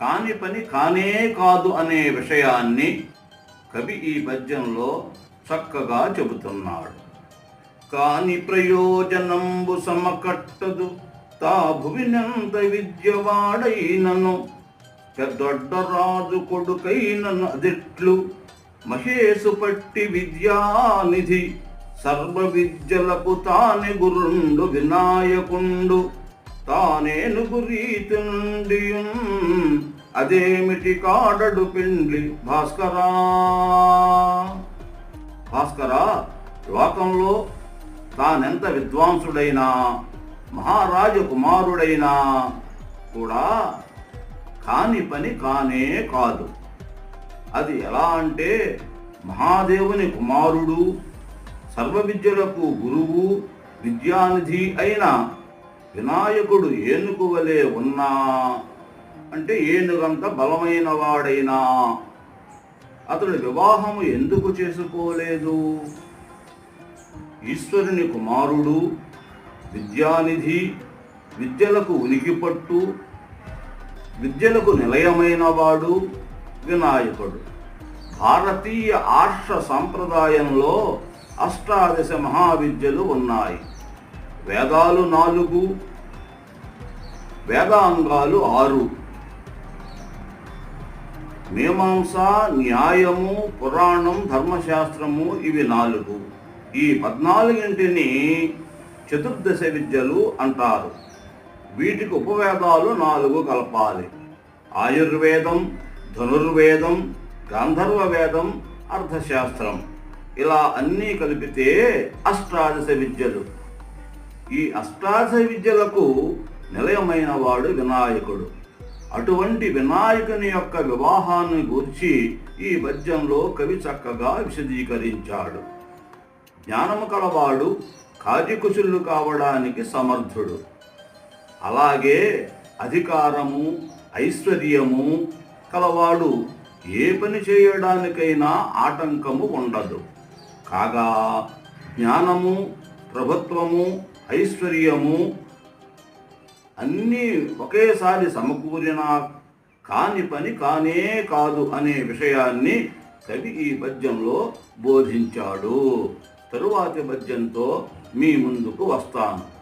కాని పని కానే కాదు అనే విషయాన్ని కవి ఈ పద్యంలో చక్కగా చెబుతున్నాడు. కాని ప్రయోజనంబు సమకట్టదు తా భువినంత విద్యవాడైనను పెద్దొడ్డ రాజు కొడుకైనను అదిట్లు మహేసు పట్టి విద్యానిధి సర్వ విద్యలకు తానే గురుండు వినాయకుండు తానేనుగు రీతి అదేమిటి కాడడు పిండి భాస్కరా? భాస్కరా లోకంలో తానెంత విద్వాంసుడైనా మహారాజ కుమారుడైనా కూడా కాని పని కానే కాదు. అది ఎలా అంటే మహాదేవుని కుమారుడు సర్వ విద్యలకు గురువు విద్యానిధి అయిన వినాయకుడు ఏనుగు వలె ఉన్నా. అంటే ఏనుగంత బలమైన వాడైనా. అతడు వివాహము ఎందుకు చేసుకోలేదు? ఈశ్వరుని కుమారుడు విద్యానిధి విద్యలకు ఉనికిపట్టు విద్యలకు నిలయమైన వాడు వినాయకుడు. భారతీయ ఆర్ష సంప్రదాయంలో అష్టాదశ మహావిద్యలు ఉన్నాయి. వేదాలు నాలుగు వేదాంగాలు ఆరు. మీమాంస న్యాయము పురాణం ధర్మశాస్త్రము ఇవి నాలుగు. ఈ పద్నాలుగింటిని చతుర్దశ విద్యలు అంటారు. వీటికి ఉపవేదాలు నాలుగు కలపాలి. ఆయుర్వేదం ధనుర్వేదం గాంధర్వ వేదం అర్థశాస్త్రం. ఇలా అన్నీ కలిపితే అష్టాదశ విద్యలు. ఈ అష్టాదశ విద్యలకు నిలయమైన వాడు వినాయకుడు. అటువంటి వినాయకుని యొక్క వివాహాన్ని గూర్చి ఈ పద్యంలో కవి చక్కగా విశదీకరించాడు. జ్ఞానము కలవాడు కార్యకుశులు కావడానికి సమర్థుడు. అలాగే అధికారము ఐశ్వర్యము కలవాడు ఏ పని చేయడానికైనా ఆటంకము ఉండదు. కాగా జ్ఞానము ప్రభుత్వము ఐశ్వర్యము అన్నీ ఒకేసారి సమకూరిన కాని పని కానే కాదు అనే విషయాన్ని కవి ఈ పద్యంలో బోధించాడు. తరువాతి పద్యంతో మీ ముందుకు వస్తాను.